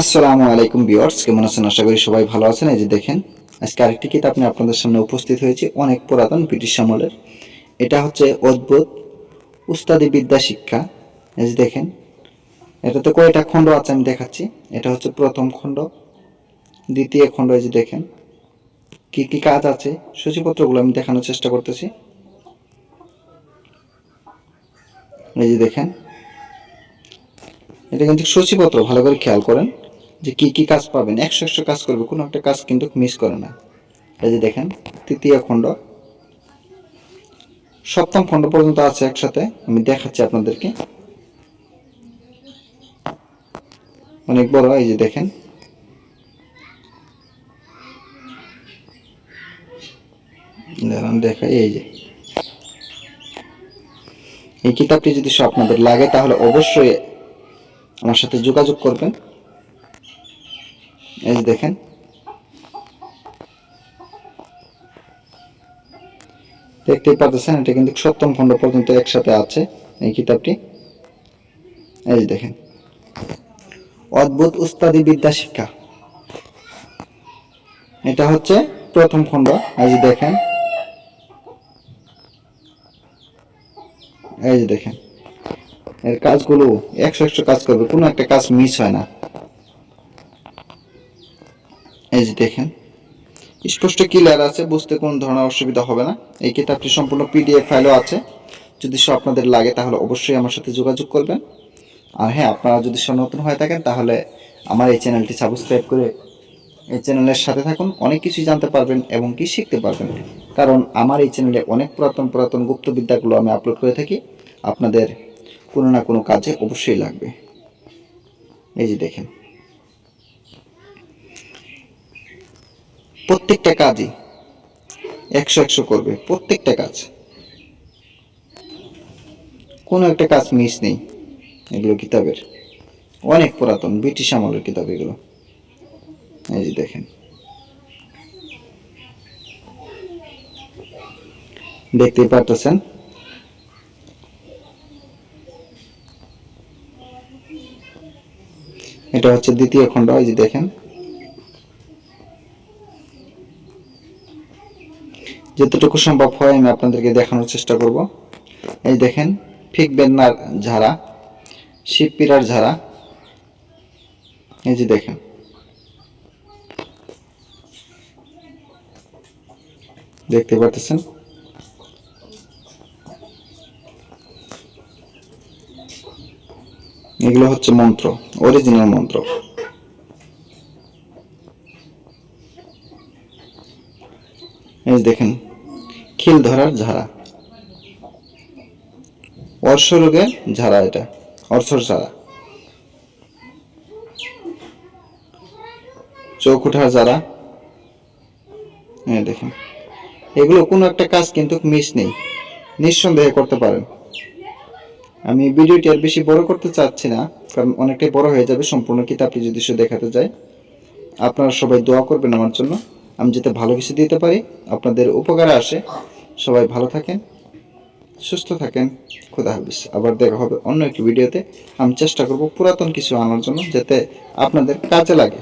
আসসালামু আলাইকুম বিয়ার্স কেমন আছেন? আশা করি সবাই ভালো আছেন। এই যে দেখেন, আজকে আরেকটি কিতাব নিয়ে আপনাদের সামনে উপস্থিত হয়েছে, অনেক পুরাতন ব্রিটিশ আমলের। এটা হচ্ছে অদ্ভুত উস্তাদি বিদ্যা শিক্ষা। এই যে দেখেন, এটাতে কয়টা খণ্ড আছে আমি দেখাচ্ছি। এটা হচ্ছে প্রথম খণ্ড, দ্বিতীয় খণ্ড, এই যে দেখেন, কি কি কাজ আছে, সূচিপত্রগুলো আমি দেখানোর চেষ্টা করতেছি। এই যে দেখেন, এটা কিন্তু সূচিপত্র, ভালো করে খেয়াল করেন। যে কি কি কাজ পাবেন? একশো একশো কাজ করবে, কোনো একটা কাজ কিন্তু মিস করে না। এই যে দেখেন, তৃতীয় খণ্ড। সপ্তম খণ্ড পর্যন্ত আছে একসাথে, আমি দেখাচ্ছি আপনাদেরকে। অনেক বড়, এই যে দেখেন। দেখাই, এই যে। এই কিতাবটি যদি আপনাদের লাগে, তাহলে অবশ্যই আমার সাথে যোগাযোগ করবেন। এই দেখেন। দেখতেই পাচ্ছেন, এটা কিন্তু সপ্তম খণ্ড পর্যন্ত একসাথে আছে এই কিতাবটি। এই দেখেন। অদ্ভুত উস্তাদি বিদ্যা শিক্ষা। এটা হচ্ছে প্রথম খণ্ড, এই যে দেখেন। এই যে দেখেন। এর কাজগুলো, একশো একশো কাজ করবে, কোনো একটা কাজ মিস হয় না। এই যে দেখেন, স্পষ্ট ক্লিয়ার আছে, বুঝতে কোনো ধরনের অসুবিধা হবে না। এই কিতাবটি সম্পূর্ণ পিডিএফ ফাইলও আছে। যদি সব আপনাদের লাগে, তাহলে অবশ্যই আমার সাথে যোগাযোগ করবেন। আর হ্যাঁ আপনারা যদি নতুন হয়ে থাকেন, তাহলে আমার এই চ্যানেলটি সাবস্ক্রাইব করে এই চ্যানেলের সাথে থাকুন। অনেক কিছুই জানতে পারবেন এবং কি শিখতে পারবেন। কারণ আমার এই চ্যানেলে অনেক পুরাতন পুরাতন গুপ্তবিদ্যাগুলো আমি আপলোড করে থাকি। আপনাদের কোনো না কোনো কাজে অবশ্যই লাগবে। এই যে দেখেন। প্রত্যেকটা কাজই একশো একশো করবে, প্রত্যেকটা কাজ। কোনো একটা কাজ মিস নেই, এগুলো কিতাবের। অনেক পুরাতন, ব্রিটিশ আমলের কিতাব এগুলো। এই যে দেখেন। দেখতেই পারতেছেন? এটা হচ্ছে দ্বিতীয় খণ্ড, এই যে দেখেন। যতটুকু সম্ভব হয় আমি আপনাদেরকে দেখানোর চেষ্টা করব। এই দেখেন ফিক বেন্নার ঝাড়া শিবপিরার ঝাড়া। এই যে দেখেন। দেখতে পাচ্ছেন এগুলো হচ্ছে মন্ত্র অরিজিনাল মন্ত্র। এই দেখেন। খিল ধরার ঝাড়া। অর্শ ঝাড়া এটা, অর্শর ঝাড়া। চোখ উঠার ঝাড়া। দেখেন। এগুলো কোনো একটা কাজ কিন্তু মিস নেই। নিঃসন্দেহে করতে পারেন। আমি ভিডিওটি আর বেশি বড় করতে চাচ্ছি না, কারণ অনেকটাই বড় হয়ে যাবে সম্পূর্ণ কিতাবটি যদি সে দেখাতে যায়। আপনারা সবাই দোয়া করবেন আমার জন্য। আমি যাতে ভালো কিছু দিতে পারি, আপনাদের উপকারে আসে। সবাই ভালো থাকেন, সুস্থ থাকেন, খুদা হাফিজ। আবার দেখা হবে অন্য একটি ভিডিওতে। আমি চেষ্টা করব পুরাতন কিছু আনার জন্য যাতে আপনাদের কাজে লাগে।